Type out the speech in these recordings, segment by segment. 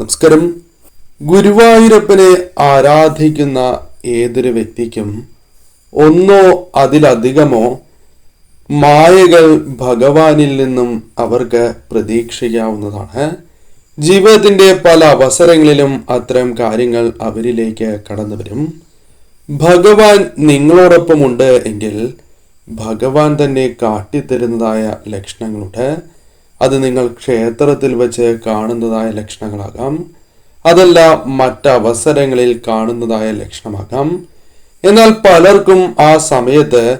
നമസ്കാരം. ഗുരുവായൂരപ്പനെ ആരാധിക്കുന്ന ഏതൊരു വ്യക്തിക്കും ഒന്നോ അതിലധികമോ മായകൾ ഭഗവാനിൽ നിന്നും അവർക്ക് പ്രതീക്ഷിക്കാവുന്നതാണ് ജീവിതത്തിന്റെ പല അവസരങ്ങളിലും അത്തരം കാര്യങ്ങൾ അവരിലേക്ക് കടന്നു വരും. ഭഗവാൻ നിങ്ങളോടൊപ്പമുണ്ട് എങ്കിൽ ഭഗവാൻ തന്നെ കാട്ടിത്തരുന്നതായ ലക്ഷണങ്ങളുണ്ട്. അത് നിങ്ങൾ ക്ഷേത്രത്തിൽ വെച്ച് കാണുന്നതായ ലക്ഷണങ്ങളാകാം. അതല്ല മറ്റവസരങ്ങളിൽ കാണുന്നതായ ലക്ഷണമാകാം. എന്നാൽ പലർക്കും ആ സമയത്ത്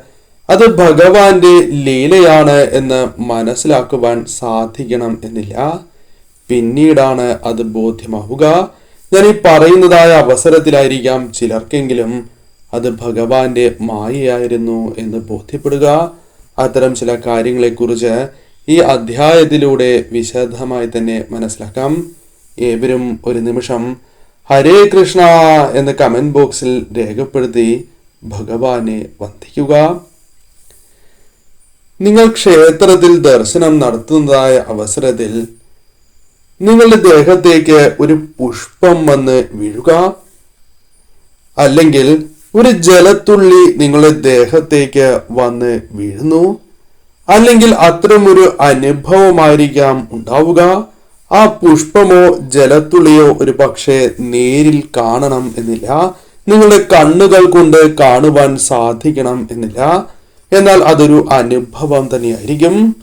അത് ഭഗവാന്റെ ലീലയാണ് എന്ന് മനസ്സിലാക്കുവാൻ സാധിക്കണം എന്നില്ല. പിന്നീടാണ് അത് ബോധ്യമാവുക. ഞാൻ ഈ പറയുന്നതായ അവസരത്തിലായിരിക്കാം ചിലർക്കെങ്കിലും അത് ഭഗവാന്റെ മായയായിരുന്നു എന്ന് ബോധ്യപ്പെടുക. അത്തരം ചില കാര്യങ്ങളെക്കുറിച്ച് ഈ അധ്യായത്തിലൂടെ വിശദമായി തന്നെ മനസ്സിലാക്കാം. ഏവരും ഒരു നിമിഷം ഹരേ കൃഷ്ണ എന്ന് കമന്റ് ബോക്സിൽ രേഖപ്പെടുത്തി ഭഗവാനെ വന്ദിക്കുക. നിങ്ങൾ ക്ഷേത്രത്തിൽ ദർശനം നടത്തുന്നതായ അവസരത്തിൽ നിങ്ങളുടെ ദേഹത്തേക്ക് ഒരു പുഷ്പം വന്ന് വീഴുക. അല്ലെങ്കിൽ ഒരു ജലത്തുള്ളി നിങ്ങളുടെ ദേഹത്തേക്ക് വന്ന് വീഴുന്നു. അല്ലെങ്കിൽ അത്തരമൊരു അനുഭവമായിരിക്കാം ഉണ്ടാവുക. ആ പുഷ്പമോ ജലത്തുള്ളിയോ ഒരു പക്ഷേ നേരിൽ കാണണം എന്നില്ല. നിങ്ങളുടെ കണ്ണുകൾ കൊണ്ട് കാണുവാൻ സാധിക്കണം എന്നില്ല. എന്നാൽ അതൊരു അനുഭവം തന്നെയായിരിക്കും.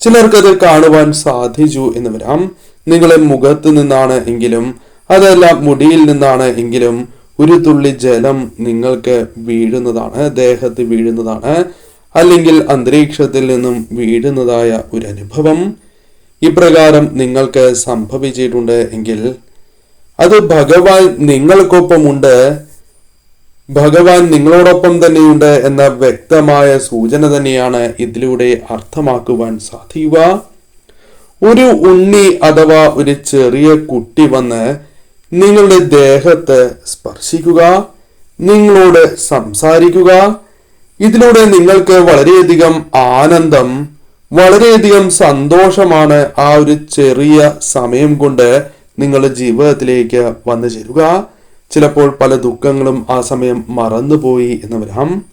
ചിലർക്കത് കാണുവാൻ സാധിച്ചു എന്ന് വരാം. നിങ്ങളെ മുഖത്ത് നിന്നാണ് എങ്കിലും അതല്ല മുടിയിൽ നിന്നാണ് എങ്കിലും ഒരു തുള്ളി ജലം നിങ്ങൾക്ക് വീഴുന്നതാണ് ദേഹത്ത് വീഴുന്നതാണ്. അല്ലെങ്കിൽ അന്തരീക്ഷത്തിൽ നിന്നും വീഴുന്നതായ ഒരു അനുഭവം ഇപ്രകാരം നിങ്ങൾക്ക് സംഭവിച്ചിട്ടുണ്ട് എങ്കിൽ അത് ഭഗവാൻ നിങ്ങൾക്കൊപ്പമുണ്ട്. ഭഗവാൻ നിങ്ങളോടൊപ്പം തന്നെയുണ്ട് എന്ന വ്യക്തമായ സൂചന തന്നെയാണ് ഇതിലൂടെ അർത്ഥമാക്കുവാൻ സാധിക്കുക. ഒരു ഉണ്ണി അഥവാ ഒരു ചെറിയ കുട്ടി വന്ന് നിങ്ങളുടെ ദേഹത്ത് സ്പർശിക്കുക നിങ്ങളോട് സംസാരിക്കുക ഇതിലൂടെ നിങ്ങൾക്ക് വളരെയധികം ആനന്ദം വളരെയധികം സന്തോഷമാണ് ആ ഒരു ചെറിയ സമയം കൊണ്ട് നിങ്ങളുടെ ജീവിതത്തിലേക്ക് വന്നു ചേരുക. ചിലപ്പോൾ പല ദുഃഖങ്ങളും ആ സമയം മറന്നുപോയി എന്ന് വരാം.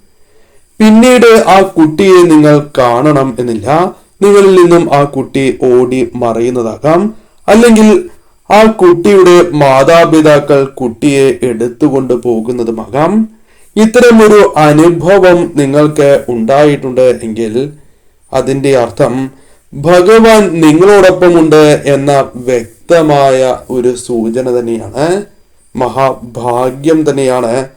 പിന്നീട് ആ കുട്ടിയെ നിങ്ങൾ കാണണം എന്നില്ല. നിങ്ങളിൽ നിന്നും ആ കുട്ടി ഓടി മറയുന്നതാകാം. അല്ലെങ്കിൽ ആ കുട്ടിയുടെ മാതാപിതാക്കൾ കുട്ടിയെ എടുത്തുകൊണ്ട് പോകുന്നതുമാകാം. ഇത്തരമൊരു അനുഭവം നിങ്ങൾക്ക് ഉണ്ടായിട്ടുണ്ട് എങ്കിൽ അതിന്റെ അർത്ഥം ഭഗവാൻ നിങ്ങളോടൊപ്പമുണ്ട് എന്ന വ്യക്തമായ ഒരു സൂചന തന്നെയാണ്. മഹാഭാഗ്യം തന്നെയാണ്.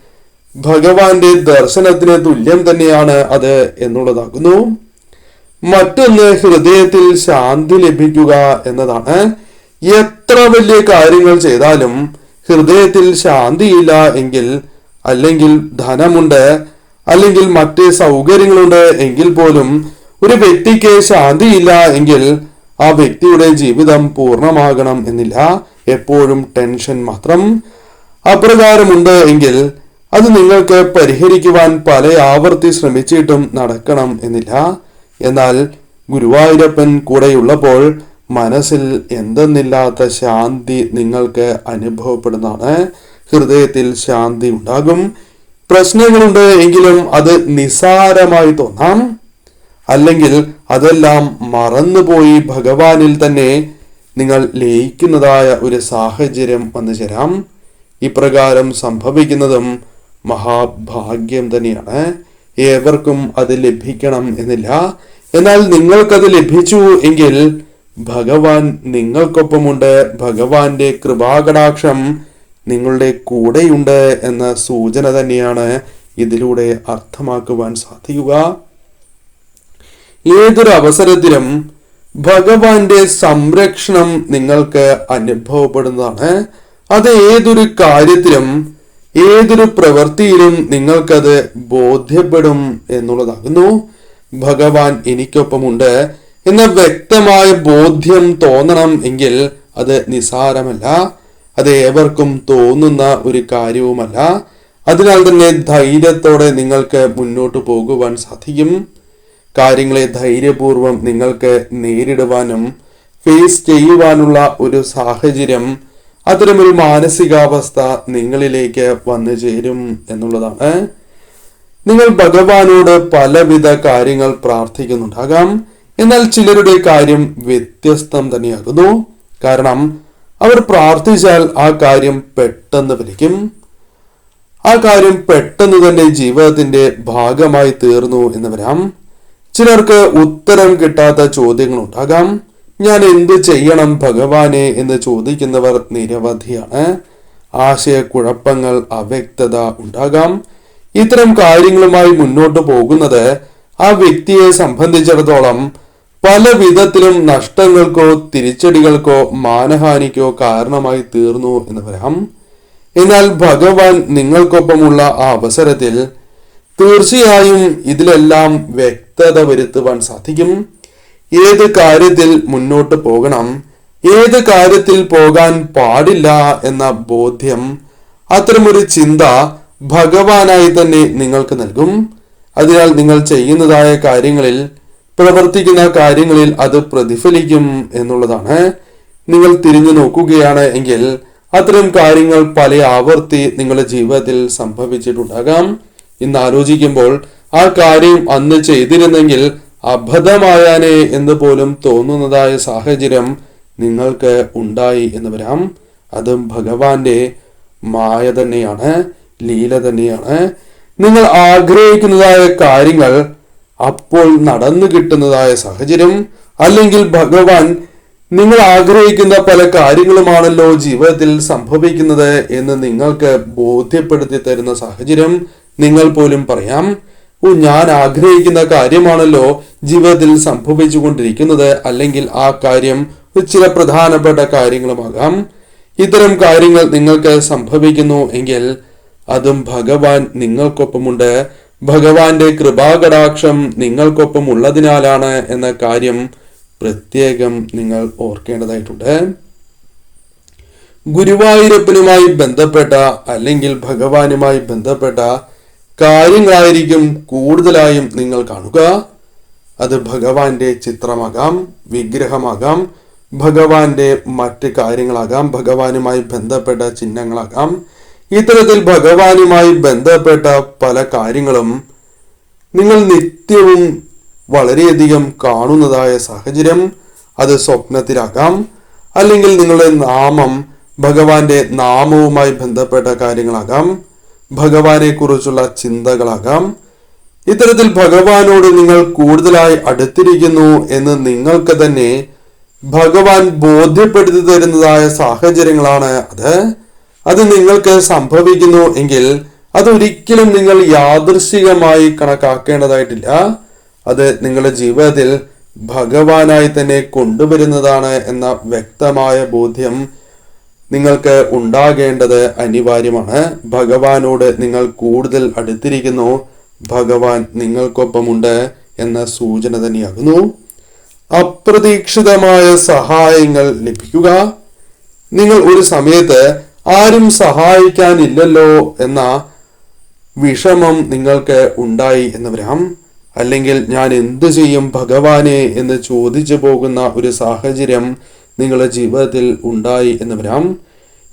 ഭഗവാന്റെ ദർശനത്തിന് തുല്യം തന്നെയാണ് അത് എന്നുള്ളതാകുന്നു. മറ്റൊന്ന് ഹൃദയത്തിൽ ശാന്തി ലഭിക്കുക എന്നതാണ്. എത്ര വലിയ കാര്യങ്ങൾ ചെയ്താലും ഹൃദയത്തിൽ ശാന്തിയില്ല എങ്കിൽ അല്ലെങ്കിൽ ധനമുണ്ട് അല്ലെങ്കിൽ മറ്റ് സൗകര്യങ്ങളുണ്ട് എങ്കിൽ പോലും ഒരു വ്യക്തിക്ക് ശാന്തിയില്ല എങ്കിൽ ആ വ്യക്തിയുടെ ജീവിതം പൂർണമാകണം എന്നില്ല. എപ്പോഴും ടെൻഷൻ മാത്രം. അപ്രകാരമുണ്ട് എങ്കിൽ അത് നിങ്ങൾക്ക് പരിഹരിക്കുവാൻ പല ആവർത്തി ശ്രമിച്ചിട്ടും നടക്കണം എന്നില്ല. എന്നാൽ ഗുരുവായൂരപ്പൻ കൂടെയുള്ളപ്പോൾ മനസ്സിൽ എന്തെന്നില്ലാത്ത ശാന്തി നിങ്ങൾക്ക് അനുഭവപ്പെടുന്നതാണ്. ഹൃദയത്തിൽ ശാന്തി ഉണ്ടാകും. പ്രശ്നങ്ങളുണ്ട് എങ്കിലും അത് നിസാരമായി തോന്നാം. അല്ലെങ്കിൽ അതെല്ലാം മറന്നുപോയി ഭഗവാനിൽ തന്നെ നിങ്ങൾ ലയിക്കുന്നതായ ഒരു സാഹചര്യം വന്നു ചേരാം. ഇപ്രകാരം സംഭവിക്കുന്നതും മഹാഭാഗ്യം തന്നെയാണ്. ഏവർക്കും അത് ലഭിക്കണം എന്നില്ല. എന്നാൽ നിങ്ങൾക്കത് ലഭിച്ചു എങ്കിൽ ഭഗവാൻ നിങ്ങൾക്കൊപ്പമുണ്ട്. ഭഗവാന്റെ കൃപാകടാക്ഷം നിങ്ങളുടെ കൂടെയുണ്ട് എന്ന സൂചന തന്നെയാണ് ഇതിലൂടെ അർത്ഥമാക്കുവാൻ സാധിക്കുക. ഏതൊരു അവസരത്തിലും ഭഗവാന്റെ സംരക്ഷണം നിങ്ങൾക്ക് അനുഭവപ്പെടുന്നതാണ്. അത് ഏതൊരു കാര്യത്തിലും ഏതൊരു പ്രവൃത്തിയിലും നിങ്ങൾക്കത് ബോധ്യപ്പെടും എന്നുള്ളതാകുന്നു. ഭഗവാൻ എനിക്കൊപ്പമുണ്ട് എന്ന വ്യക്തമായ ബോധ്യം തോന്നണം എങ്കിൽ അത് നിസാരമല്ല. അത് ഏവർക്കും തോന്നുന്ന ഒരു കാര്യവുമല്ല. അതിനാൽ തന്നെ ധൈര്യത്തോടെ നിങ്ങൾക്ക് മുന്നോട്ട് പോകുവാൻ സാധിക്കും. കാര്യങ്ങളെ ധൈര്യപൂർവം നിങ്ങൾക്ക് നേരിടുവാനും ഫേസ് ചെയ്യുവാനുള്ള ഒരു സാഹചര്യം അത്തരമൊരു മാനസികാവസ്ഥ നിങ്ങളിലേക്ക് വന്നു ചേരും എന്നുള്ളതാണ്. നിങ്ങൾ ഭഗവാനോട് പലവിധ കാര്യങ്ങൾ പ്രാർത്ഥിക്കുന്നുണ്ടാകാം. എന്നാൽ ചിലരുടെ കാര്യം വ്യത്യസ്തം തന്നെയാകുന്നു. കാരണം അവർ പ്രാർത്ഥിച്ചാൽ ആ കാര്യം പെട്ടെന്ന് ഫലിക്കും. ആ കാര്യം പെട്ടെന്ന് തന്നെ ജീവിതത്തിന്റെ ഭാഗമായി തീർന്നു എന്ന് വരാം. ചിലർക്ക് ഉത്തരം കിട്ടാത്ത ചോദ്യങ്ങൾ ഉണ്ടാകാം ഞാൻ എന്ത് ചെയ്യണം ഭഗവാനെ? എന്ന് ചോദിക്കുന്നവർ നിരവധിയാണ്. ആശയക്കുഴപ്പങ്ങൾ അവ്യക്തത ഉണ്ടാകാം. ഇത്തരം കാര്യങ്ങളുമായി മുന്നോട്ട് പോകുന്നത് ആ വ്യക്തിയെ സംബന്ധിച്ചിടത്തോളം പല വിധത്തിലും നഷ്ടങ്ങൾക്കോ തിരിച്ചടികൾക്കോ മാനഹാനിക്കോ കാരണമായി തീർന്നു എന്ന് പറയാം എന്നാൽ ഭഗവാൻ നിങ്ങൾക്കൊപ്പമുള്ള ആ അവസരത്തിൽ തീർച്ചയായും ഇതിലെല്ലാം വ്യക്തത വരുത്തുവാൻ സാധിക്കും. ഏത് കാര്യത്തിൽ മുന്നോട്ട് പോകണം ഏത് കാര്യത്തിൽ പോകാൻ പാടില്ല എന്ന ബോധ്യം അത്തരമൊരു ചിന്ത ഭഗവാനായി തന്നെ നിങ്ങൾക്ക് നൽകും. അതിനാൽ നിങ്ങൾ ചെയ്യുന്നതായ കാര്യങ്ങളിൽ പ്രവർത്തിക്കുന്ന കാര്യങ്ങളിൽ അത് പ്രതിഫലിക്കും എന്നുള്ളതാണ്. നിങ്ങൾ തിരിഞ്ഞു നോക്കുകയാണ് എങ്കിൽ അത്തരം കാര്യങ്ങൾ പല ആവർത്തി നിങ്ങളുടെ ജീവിതത്തിൽ സംഭവിച്ചിട്ടുണ്ടാകാം. ഇന്ന് ആലോചിക്കുമ്പോൾ ആ കാര്യം അന്ന് ചെയ്തിരുന്നെങ്കിൽ അബദ്ധമായാനെ എന്ന് പോലും തോന്നുന്നതായ സാഹചര്യം നിങ്ങൾക്ക് ഉണ്ടായി എന്ന് വരാം. അതും ഭഗവാന്റെ മായ തന്നെയാണ് ലീല തന്നെയാണ്. നിങ്ങൾ ആഗ്രഹിക്കുന്നതായ കാര്യങ്ങൾ അപ്പോൾ നടന്നു കിട്ടുന്നതായ സാഹചര്യം അല്ലെങ്കിൽ ഭഗവാൻ നിങ്ങൾ ആഗ്രഹിക്കുന്ന പല കാര്യങ്ങളുമാണല്ലോ ജീവിതത്തിൽ സംഭവിക്കുന്നത് എന്ന് നിങ്ങൾക്ക് ബോധ്യപ്പെടുത്തി തരുന്ന സാഹചര്യം നിങ്ങൾ പോലും പറയാം. ഓ ഞാൻ ആഗ്രഹിക്കുന്ന കാര്യമാണല്ലോ ജീവിതത്തിൽ സംഭവിച്ചു കൊണ്ടിരിക്കുന്നത് അല്ലെങ്കിൽ ആ കാര്യം ചില പ്രധാനപ്പെട്ട കാര്യങ്ങളുമാകാം. ഇത്തരം കാര്യങ്ങൾ നിങ്ങൾക്ക് സംഭവിക്കുന്നു എങ്കിൽ അതും ഭഗവാൻ നിങ്ങൾക്കൊപ്പമുണ്ട്. ഭഗവാന്റെ കൃപാകടാക്ഷം നിങ്ങൾക്കൊപ്പം ഉള്ളതിനാലാണ് എന്ന കാര്യം പ്രത്യേകം നിങ്ങൾ ഓർക്കേണ്ടതായിട്ടുണ്ട്. ഗുരുവായൂരപ്പനുമായി ബന്ധപ്പെട്ട അല്ലെങ്കിൽ ഭഗവാനുമായി ബന്ധപ്പെട്ട കാര്യങ്ങളായിരിക്കും കൂടുതലായും നിങ്ങൾ കാണുക. അത് ഭഗവാന്റെ ചിത്രമാകാം വിഗ്രഹമാകാം ഭഗവാന്റെ മറ്റ് കാര്യങ്ങളാകാം ഭഗവാനുമായി ബന്ധപ്പെട്ട ചിഹ്നങ്ങളാകാം. ഇത്തരത്തിൽ ഭഗവാനുമായി ബന്ധപ്പെട്ട പല കാര്യങ്ങളും നിങ്ങൾ നിത്യവും വളരെയധികം കാണുന്നതായ സാഹചര്യം അത് സ്വപ്നത്തിലാകാം. അല്ലെങ്കിൽ നിങ്ങളുടെ നാമം ഭഗവാന്റെ നാമവുമായി ബന്ധപ്പെട്ട കാര്യങ്ങളാകാം. ഭഗവാനെ കുറിച്ചുള്ള ചിന്തകളാകാം. ഇത്തരത്തിൽ ഭഗവാനോട് നിങ്ങൾ കൂടുതലായി അടുത്തിരിക്കുന്നു എന്ന് നിങ്ങൾക്ക് തന്നെ ഭഗവാൻ ബോധ്യപ്പെടുത്തി തരുന്നതായ സാഹചര്യങ്ങളാണ് അത്. അത് നിങ്ങൾക്ക് സംഭവിക്കുന്നു എങ്കിൽ അതൊരിക്കലും നിങ്ങൾ യാദൃശികമായി കണക്കാക്കേണ്ടതായിട്ടില്ല. അത് നിങ്ങളുടെ ജീവിതത്തിൽ ഭഗവാനായി തന്നെ കൊണ്ടുവരുന്നതാണ് എന്ന വ്യക്തമായ ബോധ്യം നിങ്ങൾക്ക് ഉണ്ടാകേണ്ടത് അനിവാര്യമാണ്. ഭഗവാനോട് നിങ്ങൾ കൂടുതൽ അടുത്തിരിക്കുന്നു. ഭഗവാൻ നിങ്ങൾക്കൊപ്പമുണ്ട് എന്ന സൂചന തന്നെയാകുന്നു. അപ്രതീക്ഷിതമായ സഹായങ്ങൾ ലഭിക്കുക. നിങ്ങൾ ഒരു സമയത്ത് ആരും സഹായിക്കാനില്ലല്ലോ എന്ന വിഷമം നിങ്ങൾക്ക് ഉണ്ടായി എന്ന് വരാം. അല്ലെങ്കിൽ ഞാൻ എന്തു ചെയ്യും ഭഗവാനെ എന്ന് ചോദിച്ചു പോകുന്ന ഒരു സാഹചര്യം നിങ്ങളുടെ ജീവിതത്തിൽ ഉണ്ടായി എന്ന് വരാം.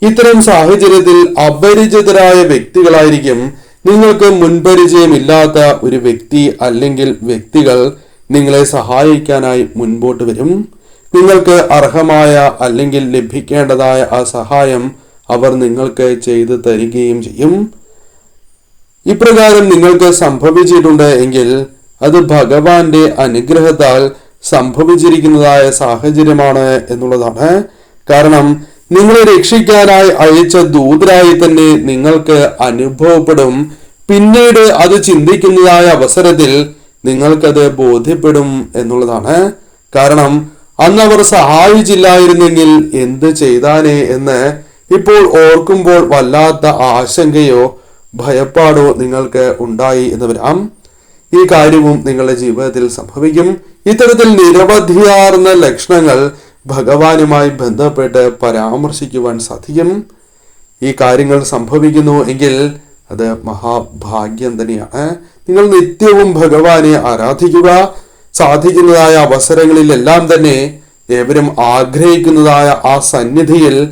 ഇത്തരം സാഹചര്യത്തിൽ അപരിചിതരായ വ്യക്തികളായിരിക്കും നിങ്ങൾക്ക് മുൻപരിചയമില്ലാത്ത ഒരു വ്യക്തി അല്ലെങ്കിൽ വ്യക്തികൾ നിങ്ങളെ സഹായിക്കാനായി മുൻപോട്ട് വരും. നിങ്ങൾക്ക് അർഹമായ അല്ലെങ്കിൽ ലഭിക്കേണ്ടതായ ആ സഹായം അവർ നിങ്ങൾക്ക് ചെയ്തു തരികയും ചെയ്യും. ഇപ്രകാരം നിങ്ങൾക്ക് സംഭവിച്ചിട്ടുണ്ട് എങ്കിൽ അത് ഭഗവാന്റെ അനുഗ്രഹത്താൽ സംഭവിച്ചിരിക്കുന്നതായ സാഹചര്യമാണ് എന്നുള്ളതാണ്. കാരണം നിങ്ങളെ രക്ഷിക്കാനായി അയച്ച ദൂതരായി തന്നെ നിങ്ങൾക്ക് അനുഭവപ്പെടും. പിന്നീട് അത് ചിന്തിക്കുന്നതായ അവസരത്തിൽ നിങ്ങൾക്കത് ബോധ്യപ്പെടും എന്നുള്ളതാണ്. കാരണം അന്ന് അവർ സഹായിച്ചില്ലായിരുന്നെങ്കിൽ എന്ത് ചെയ്താനേ എന്ന് ഇപ്പോൾ ഓർക്കുമ്പോൾ വല്ലാത്ത ആശങ്കയോ ഭയപ്പാടോ നിങ്ങൾക്ക് ഉണ്ടായി എന്ന് വരാം. ഈ കാര്യവും നിങ്ങളുടെ ജീവിതത്തിൽ സംഭവിക്കും. ഇത്തരത്തിൽ നിരവധിയാർന്ന ലക്ഷണങ്ങൾ ഭഗവാനുമായി ബന്ധപ്പെട്ട് പരാമർശിക്കുവാൻ സാധിക്കും. ഈ കാര്യങ്ങൾ സംഭവിക്കുന്നു എങ്കിൽ അത് മഹാഭാഗ്യം തന്നെയാണ്. നിങ്ങൾ നിത്യവും ഭഗവാനെ ആരാധിക്കുക. സാധിക്കുന്നതായ അവസരങ്ങളിലെല്ലാം തന്നെ ഏവരും ആഗ്രഹിക്കുന്നതായ ആ സന്നിധിയിൽ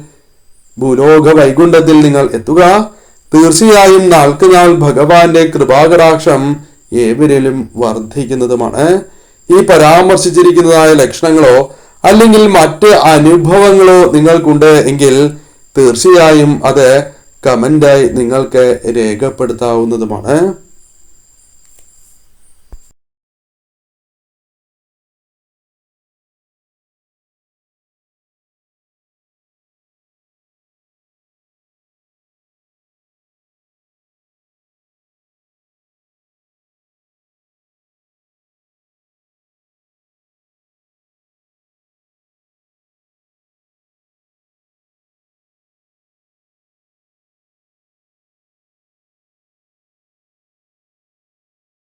ഭൂലോക വൈകുണ്ഠത്തിൽ നിങ്ങൾ എത്തുക. തീർച്ചയായും നാൾക്ക് നാൾ ഭഗവാന്റെ കൃപാകടാക്ഷം ഏവരിലും വർദ്ധിക്കുന്നതുമാണ്. ഈ പരാമർശിച്ചിരിക്കുന്നതായ ലക്ഷണങ്ങളോ അല്ലെങ്കിൽ മറ്റ് അനുഭവങ്ങളോ നിങ്ങൾക്കുണ്ട് എങ്കിൽ തീർച്ചയായും അത് കമന്റായി നിങ്ങൾക്ക് രേഖപ്പെടുത്താവുന്നതുമാണ്.